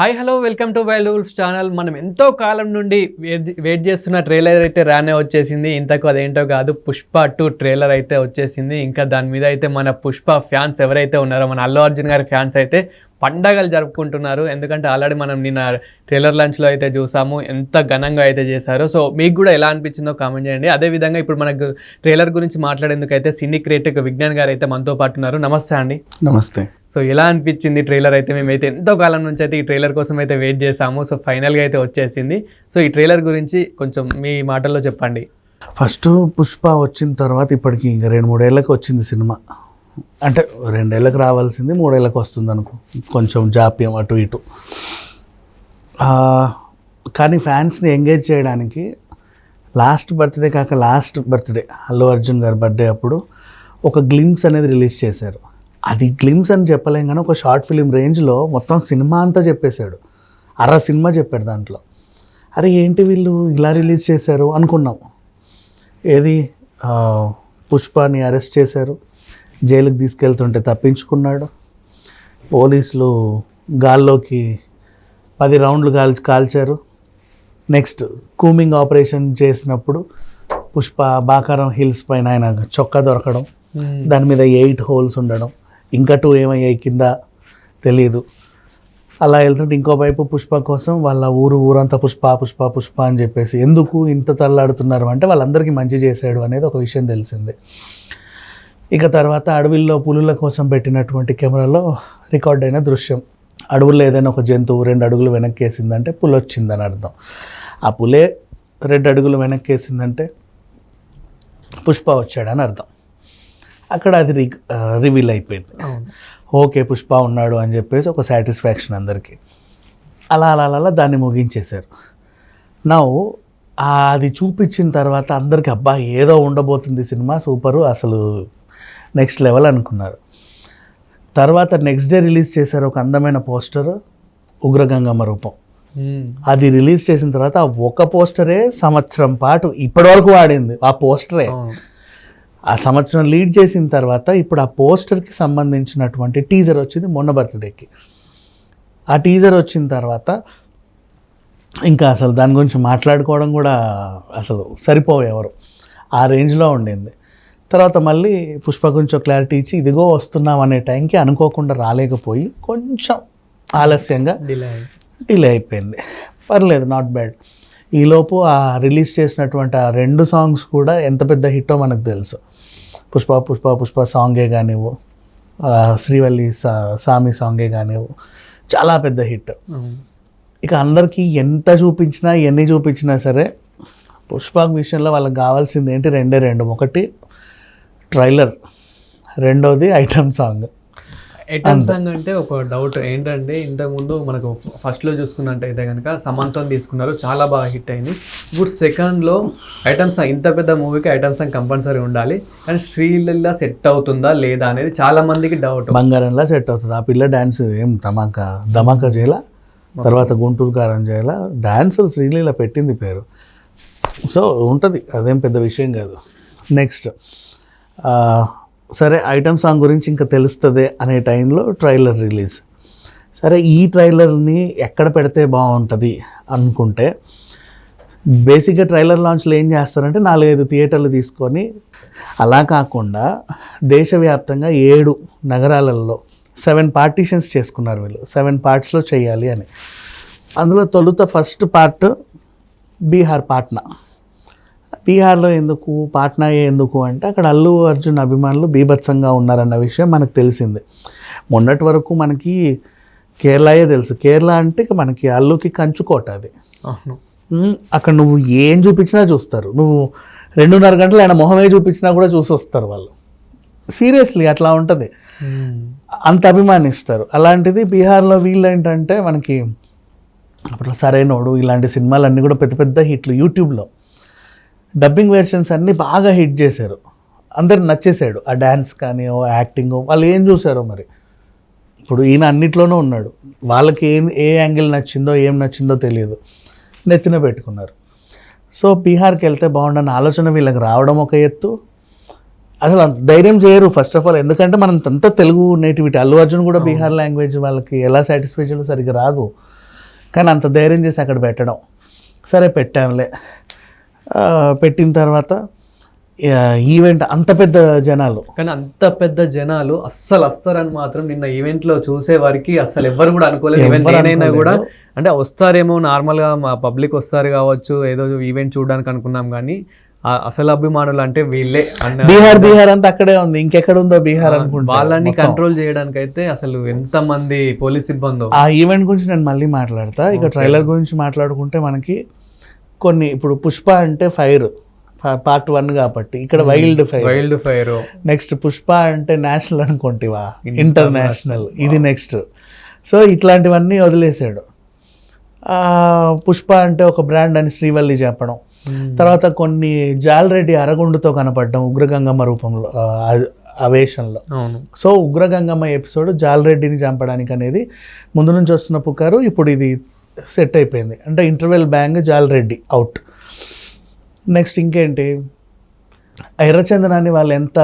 Hi hello welcome to wild wolf channel. మనం ఎంతో కాలం నుండి వెయిట్ వెయిట్ చేస్తున్న ట్రైలర్ అయితే రానే వచ్చేసింది. ఇంతకు అదేంటో కాదు పుష్ప టూ ట్రైలర్ అయితే వచ్చేసింది. ఇంకా దాని మీద అయితే మన పుష్ప ఫ్యాన్స్ ఎవరైతే ఉన్నారో మన అల్లు అర్జున్ గారి ఫ్యాన్స్ అయితే పండగలు జరుపుకుంటున్నారు. ఎందుకంటే ఆల్రెడీ మనం నిన్న ట్రైలర్ లంచ్లో అయితే చూసాము. ఎంత ఘనంగా అయితే చేశారో. సో మీకు కూడా ఎలా అనిపించిందో కామెంట్ చేయండి. అదేవిధంగా ఇప్పుడు మనకు ట్రైలర్ గురించి మాట్లాడేందుకు అయితే సినీ క్రియేటివ్ విజ్ఞాన్ గారు అయితే మనతో పాటు ఉన్నారు. నమస్తే అండి. నమస్తే. సో ఎలా అనిపించింది ట్రైలర్ అయితే? మేమైతే ఎంతో కాలం నుంచి అయితే ఈ ట్రైలర్ కోసం అయితే వెయిట్ చేసాము. సో ఫైనల్గా అయితే వచ్చేసింది. సో ఈ ట్రైలర్ గురించి కొంచెం మీ మాటల్లో చెప్పండి. ఫస్ట్ పుష్ప వచ్చిన తర్వాత ఇప్పటికి ఇంకా రెండు మూడేళ్ళకి వచ్చింది సినిమా. అంటే రెండేళ్ళకి రావాల్సింది మూడేళ్ళకి వస్తుంది అనుకో. కొంచెం జాప్యం అటు ఇటు. కానీ ఫ్యాన్స్ని ఎంగేజ్ చేయడానికి లాస్ట్ బర్త్డే కాక లాస్ట్ బర్త్డే అల్లు అర్జున్ గారి బర్త్డే అప్పుడు ఒక గ్లిమ్స్ అనేది రిలీజ్ చేశారు. అది గ్లిమ్స్ అని చెప్పలేం కానీ ఒక షార్ట్ ఫిలిం రేంజ్లో మొత్తం సినిమా అంతా చెప్పేశాడు. అర సినిమా చెప్పాడు దాంట్లో. అరే ఏంటి వీళ్ళు ఇలా రిలీజ్ చేశారు అనుకున్నాం. ఏది? పుష్పాని అరెస్ట్ చేశారు. జైలుకి తీసుకెళ్తుంటే తప్పించుకున్నాడు. పోలీసులు గాల్లోకి పది రౌండ్లు కాల్ కాల్చారు. నెక్స్ట్ కూమింగ్ ఆపరేషన్ చేసినప్పుడు పుష్ప బాకారం హిల్స్ పైన ఆయన చొక్కా దొరకడం దాని మీద ఎయిట్ హోల్స్ ఉండడం ఇంకా టూ ఏమయ్యాయి కింద తెలియదు అలా వెళ్తుంటే ఇంకో వైపు పుష్ప కోసం వాళ్ళ ఊరు ఊరంతా పుష్ప పుష్ప పుష్ప అని చెప్పేసి ఎందుకు ఇంత తల్లాడుతున్నారు అంటే వాళ్ళందరికీ మంచి చేశాడు అనేది ఒక విషయం తెలిసింది. ఇక తర్వాత అడవిల్లో పులుల కోసం పెట్టినటువంటి కెమెరాలో రికార్డ్ అయిన దృశ్యం. అడవుల్లో ఏదైనా ఒక జంతువు రెండు అడుగులు వెనక్కి వేసిందంటే పులి వచ్చిందని అర్థం. ఆ పులే రెండు అడుగులు వెనక్కి వేసిందంటే పుష్ప వచ్చాడని అర్థం. అక్కడ అది రి రివీల్ అయిపోయింది. ఓకే పుష్ప ఉన్నాడు అని చెప్పేసి ఒక సాటిస్ఫాక్షన్ అందరికీ. అలా అలా అలా అలా దాన్ని ముగించేశారు. నా అది చూపించిన తర్వాత అందరికీ అబ్బా ఏదో ఉండబోతుంది సినిమా సూపరు అసలు నెక్స్ట్ లెవెల్ అనుకున్నారు. తర్వాత నెక్స్ట్ డే రిలీజ్ చేశారు ఒక అందమైన పోస్టర్ ఉగ్రగంగమ్మ రూపం. అది రిలీజ్ చేసిన తర్వాత ఆ ఒక పోస్టరే సంవత్సరం పాటు ఇప్పటివరకు వాడింది ఆ పోస్టరే. ఆ సంవత్సరం లీడ్ చేసిన తర్వాత ఇప్పుడు ఆ పోస్టర్కి సంబంధించినటువంటి టీజర్ వచ్చింది మొన్న బర్త్డేకి. ఆ టీజర్ వచ్చిన తర్వాత ఇంకా అసలు దాని గురించి మాట్లాడుకోవడం కూడా అసలు సరిపోవు ఎవరు. ఆ రేంజ్లో ఉండింది. తర్వాత మళ్ళీ పుష్ప గురించి ఒక క్లారిటీ ఇచ్చి ఇదిగో వస్తున్నాం అనే టైంకి అనుకోకుండా రాలేకపోయి కొంచెం ఆలస్యంగా డిలే. డిలే అయిపోయింది. పర్లేదు నాట్ బ్యాడ్ ఈలోపు ఆ రిలీజ్ చేసినటువంటి ఆ రెండు సాంగ్స్ కూడా ఎంత పెద్ద హిట్టో మనకు తెలుసు. పుష్ప పుష్ప పుష్ప సాంగే కానివ్వు శ్రీవల్లి సా సామి సాంగే కానివ్వు చాలా పెద్ద హిట్. ఇక అందరికీ ఎంత చూపించినా ఎన్ని చూపించినా సరే పుష్ప విషయంలో వాళ్ళకి కావాల్సింది ఏంటి? రెండే రెండు. ఒకటి ట్రైలర్. రెండోది ఐటమ్ సాంగ్. ఐటమ్ సాంగ్ అంటే ఒక డౌట్ ఏంటంటే ఇంతకుముందు మనకు ఫస్ట్లో చూసుకున్నట్టయితే కనుక సమంతం తీసుకున్నారు చాలా బాగా హిట్ అయింది. ఇప్పుడు సెకండ్లో ఐటమ్ సాంగ్ ఇంత పెద్ద మూవీకి ఐటమ్ సాంగ్ కంపల్సరీ ఉండాలి. కానీ శ్రీలీల సెట్ అవుతుందా లేదా అనేది చాలా మందికి డౌట్. బంగారంలా సెట్ అవుతుంది. ఆ పిల్ల డ్యాన్స్ ఏం ధమాకా ధమాకా చేయాల? తర్వాత గుంటూరు కారం చేయాల? డ్యాన్స్ శ్రీలీల పెట్టింది పేరు. సో ఉంటుంది. అదేం పెద్ద విషయం కాదు. నెక్స్ట్. సరే ఐటమ్ సాంగ్ గురించి ఇంకా తెలుస్తుంది అనే టైంలో ట్రైలర్ రిలీజ్. సరే ఈ ట్రైలర్ని ఎక్కడ పెడితే బాగుంటుంది అనుకుంటే బేసిక్గా ట్రైలర్ లాంచ్లో ఏం చేస్తారంటే నాలుగైదు థియేటర్లు తీసుకొని అలా కాకుండా దేశవ్యాప్తంగా ఏడు నగరాలలో సెవెన్ పార్టీషన్స్ చేసుకున్నారు వీళ్ళు. సెవెన్ పార్ట్స్లో చేయాలి అని. అందులో తొలుత ఫస్ట్ పార్ట్ బీహార్ పాట్నా. బీహార్లో ఎందుకు పాట్నాయే ఎందుకు అంటే అక్కడ అల్లు అర్జున్ అభిమానులు బీభత్సంగా ఉన్నారన్న విషయం మనకు తెలిసింది. మొన్నటి వరకు మనకి కేరళయే తెలుసు. కేరళ అంటే ఇక మనకి అల్లుకి కంచుకోట అది. అక్కడ నువ్వు ఏం చూపించినా చూస్తారు. నువ్వు రెండున్నర గంటలు ఆయన మొహమే చూపించినా కూడా చూసి వస్తారు వాళ్ళు. సీరియస్లీ అట్లా ఉంటుంది. అంత అభిమానిస్తారు. అలాంటిది బీహార్లో వీళ్ళు ఏంటంటే మనకి అప్పట్లో సరైనోడు ఇలాంటి సినిమాలన్నీ కూడా పెద్ద పెద్ద హిట్లు యూట్యూబ్లో. డబ్బింగ్ వెర్షన్స్ అన్నీ బాగా హిట్ చేశారు. అందరు నచ్చేసాడు ఆ డ్యాన్స్ కానీ ఓ యాక్టింగ్ వాళ్ళు ఏం చూసారో మరి? ఇప్పుడు ఈయన అన్నిట్లోనూ ఉన్నాడు. వాళ్ళకి ఏం ఏ యాంగిల్ నచ్చిందో ఏం నచ్చిందో తెలియదు. నెత్తిన పెట్టుకున్నారు. సో బీహార్కి వెళ్తే బాగుండని ఆలోచన వీళ్ళకి రావడం ఒక ఎత్తు. అసలు అంత ధైర్యం చేయరు ఫస్ట్ ఆఫ్ ఆల్ ఎందుకంటే మనం అంతా తెలుగు నేటివిటీ అల్లు అర్జున్ కూడా బీహార్ లాంగ్వేజ్ వాళ్ళకి ఎలా సాటిస్ఫై చేయాలో సరిగ్గా రాదు. కానీ అంత ధైర్యం చేసి అక్కడ పెట్టడం. సరే పెట్టాంలే పెట్టిన తర్వాత ఈవెంట్ అంత పెద్ద జనాలు. కానీ అంత పెద్ద జనాలు అస్సలు వస్తారని మాత్రం నిన్న ఈవెంట్లో చూసే వారికి అస్సలు ఎవ్వరు కూడా అనుకోలేదు. ఎవ్వరు నేనైనా. కూడా అంటే వస్తారేమో నార్మల్గా మా పబ్లిక్ వస్తారు కావచ్చు ఏదో ఈవెంట్ చూడడానికి అనుకున్నాం కానీ అసలు అభిమానులు అంటే వీళ్ళే. బీహార్ బీహార్ అంతా అక్కడే ఉంది. ఇంకెక్కడ ఉందో బీహార్ అనుకుంటా వాళ్ళని కంట్రోల్ చేయడానికి అయితే అసలు ఎంత మంది పోలీస్ సిబ్బందో. ఆ ఈవెంట్ గురించి నేను మళ్ళీ మాట్లాడతా. ఇక ట్రైలర్ గురించి మాట్లాడుకుంటే మనకి కొన్ని ఇప్పుడు పుష్ప అంటే ఫైర్ పార్ట్ వన్ కాబట్టి. ఇక్కడ wild fire. Wild fire. Next Pushpa అంటే నేషనల్ అనుకుంటేవా? ఇంటర్నేషనల్. ఇది నెక్స్ట్. సో ఇట్లాంటివన్నీ వదిలేసాడు. పుష్ప అంటే ఒక బ్రాండ్ అని శ్రీవల్లి చెప్పడం. తర్వాత కొన్ని జాలరెడ్డి అరగుండుతో కనపడడం ఉగ్రగంగమ్మ రూపంలో అవును. సో ఉగ్రగంగమ్మ ఎపిసోడ్ జాలరెడ్డిని చంపడానికి అనేది ముందు నుంచి వస్తున్న పుకారు. ఇప్పుడు ఇది సెట్ అయిపోయింది. అంటే interval bang Jalareddy out next ఇంకేంటి? ఎర్రచందనాన్ని వాళ్ళు ఎంత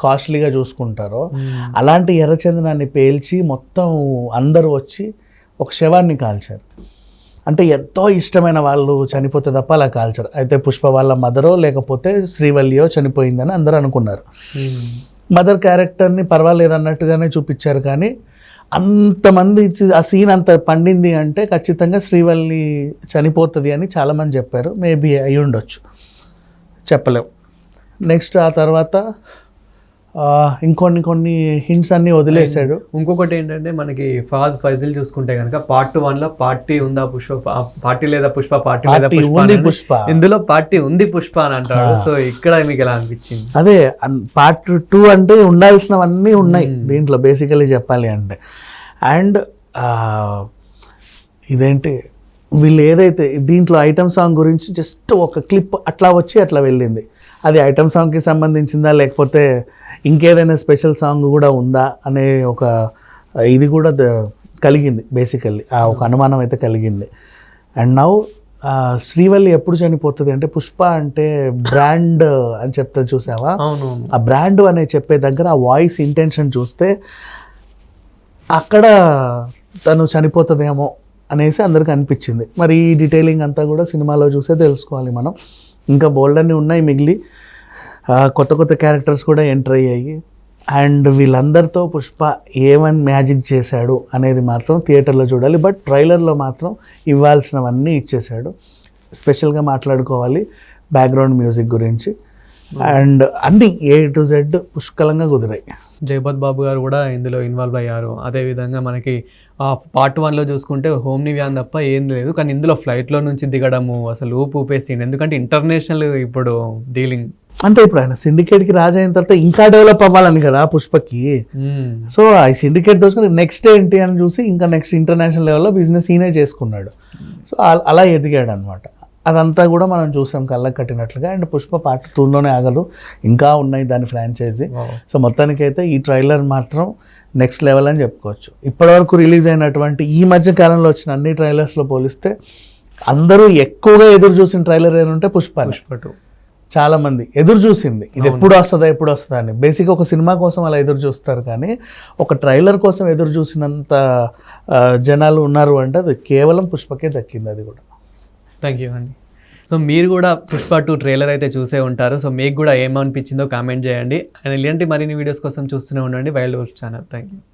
కాస్ట్లీగా చూసుకుంటారో అలాంటి ఎర్రచందనాన్ని పేల్చి మొత్తం అందరూ వచ్చి ఒక శవాన్ని కాల్చారు. అంటే ఎంతో ఇష్టమైన వాళ్ళు చనిపోతే తప్ప అలా కాల్చారు. అయితే పుష్ప వాళ్ళ మదరో లేకపోతే శ్రీవల్లియో చనిపోయిందని అందరూ అనుకున్నారు. మదర్ క్యారెక్టర్ని పర్వాలేదు అన్నట్టుగానే చూపించారు కానీ అంతమంది ఆ సీన్ అంత పండింది అంటే ఖచ్చితంగా శ్రీవల్లి చనిపోతుంది అని చాలామంది చెప్పారు. మేబీ అయి ఉండొచ్చు చెప్పలేం. నెక్స్ట్ ఆ తర్వాత ఇంకొన్ని కొన్ని హింట్స్ అన్నీ వదిలేశాడు. ఇంకొకటి ఏంటంటే మనకి ఫాజ్ ఫైజిల్ చూసుకుంటే కనుక పార్ట్ వన్లో పార్టీ ఉందా పుష్ప? పార్టీ లేదా పుష్ప? పార్టీ లేదా పుష్ప పుష్ప. ఇందులో పార్టీ ఉంది పుష్ప అని అంటాడు. సో ఇక్కడ మీకు ఎలా అనిపించింది? అదే పార్ట్ టూ అంటే ఉండాల్సినవన్నీ ఉన్నాయి దీంట్లో బేసికలీ చెప్పాలి అంటే. అండ్ ఇదేంటి వీళ్ళు ఏదైతే దీంట్లో ఐటమ్ సాంగ్ గురించి జస్ట్ ఒక క్లిప్ అట్లా వచ్చి అట్లా వెళ్ళింది. అది ఐటమ్ సాంగ్కి సంబంధించిందా? లేకపోతే ఇంకేదైనా స్పెషల్ సాంగ్ కూడా ఉందా? అనే ఒక ఇది కూడా కలిగింది బేసికల్లీ. ఆ ఒక అనుమానం అయితే కలిగింది. అండ్ నౌ శ్రీవల్లి ఎప్పుడు చనిపోతుంది అంటే పుష్ప అంటే బ్రాండ్ అని చెప్తా చూసావా? ఆ బ్రాండ్ అనే చెప్పే దగ్గర ఆ వాయిస్ ఇంటెన్షన్ చూస్తే అక్కడ తను చనిపోతుందేమో అనేసి అందరికి అనిపించింది. మరి ఈ డీటెయిలింగ్ అంతా కూడా సినిమాలో చూసే తెలుసుకోవాలి మనం. ఇంకా బోల్డ్ అన్ని ఉన్నాయి మిగిలి. కొత్త కొత్త క్యారెక్టర్స్ కూడా ఎంటర్ అయ్యాయి. అండ్ వీళ్ళందరితో పుష్ప ఏమని మ్యాజిక్ చేశాడు అనేది మాత్రం థియేటర్లో చూడాలి. బట్ ట్రైలర్లో మాత్రం ఇవ్వాల్సినవన్నీ ఇచ్చేశాడు. స్పెషల్గా మాట్లాడుకోవాలి బ్యాక్గ్రౌండ్ మ్యూజిక్ గురించి. అండ్ అన్ని ఏ టు జెడ్ పుష్కలంగా కుదిరాయి. జయపత్ బాబు గారు కూడా ఇందులో ఇన్వాల్వ్ అయ్యారు. అదే విధంగా మనకి పార్ట్ వన్లో చూసుకుంటే హోమ్ నివ్యాన్ తప్ప ఏం లేదు. కానీ ఇందులో ఫ్లైట్లో నుంచి దిగడము అసలు ఊపు ఊపేసిండు ఎందుకంటే ఇంటర్నేషనల్ ఇప్పుడు డీలింగ్ అంటే ఇప్పుడు ఆయన సిండికేట్కి రాజు అయిన తర్వాత ఇంకా డెవలప్ అవ్వాలని కదా పుష్పకి. సో ఆ సిండికేట్ దోచుకుని నెక్స్ట్ ఏంటి అని చూసి ఇంకా నెక్స్ట్ ఇంటర్నేషనల్ లెవెల్లో బిజినెస్ ఈయనే చేసుకున్నాడు. సో అల- అలా ఎదిగాడు అనమాట అదంతా కూడా మనం చూసాం కళ్ళకి కట్టినట్లుగా. అండ్ పుష్ప పార్ట్ టూలోనే ఆగదు. ఇంకా ఉన్నాయి దాని ఫ్రాంచైజీ. సో మొత్తానికైతే ఈ ట్రైలర్ మాత్రం నెక్స్ట్ లెవెల్ అని చెప్పుకోవచ్చు. ఇప్పటివరకు రిలీజ్ అయినటువంటి ఈ మధ్య కాలంలో వచ్చిన అన్ని ట్రైలర్స్లో పోలిస్తే అందరూ ఎక్కువగా ఎదురు చూసిన ట్రైలర్ ఏదంటే పుష్ప పుష్ప టూ. చాలా మంది ఎదురు చూసింది. ఇది ఎప్పుడు వస్తుందా ఎప్పుడు వస్తుందా అని. బేసిక్గా ఒక సినిమా కోసం అలా ఎదురు చూస్తారు కానీ ఒక ట్రైలర్ కోసం ఎదురు చూసినంత జనాలు ఉన్నారు అంటే అది కేవలం పుష్పకే దక్కింది అది కూడా. థ్యాంక్ యూ అండి సో మీరు కూడా పుష్ప టూ ట్రైలర్ అయితే చూసే ఉంటారు. సో మీకు కూడా ఏమనిపించిందో కామెంట్ చేయండి. అండ్ ఇలాంటి మరిన్ని వీడియోస్ కోసం చూస్తూనే ఉండండి. Wild work channel thank you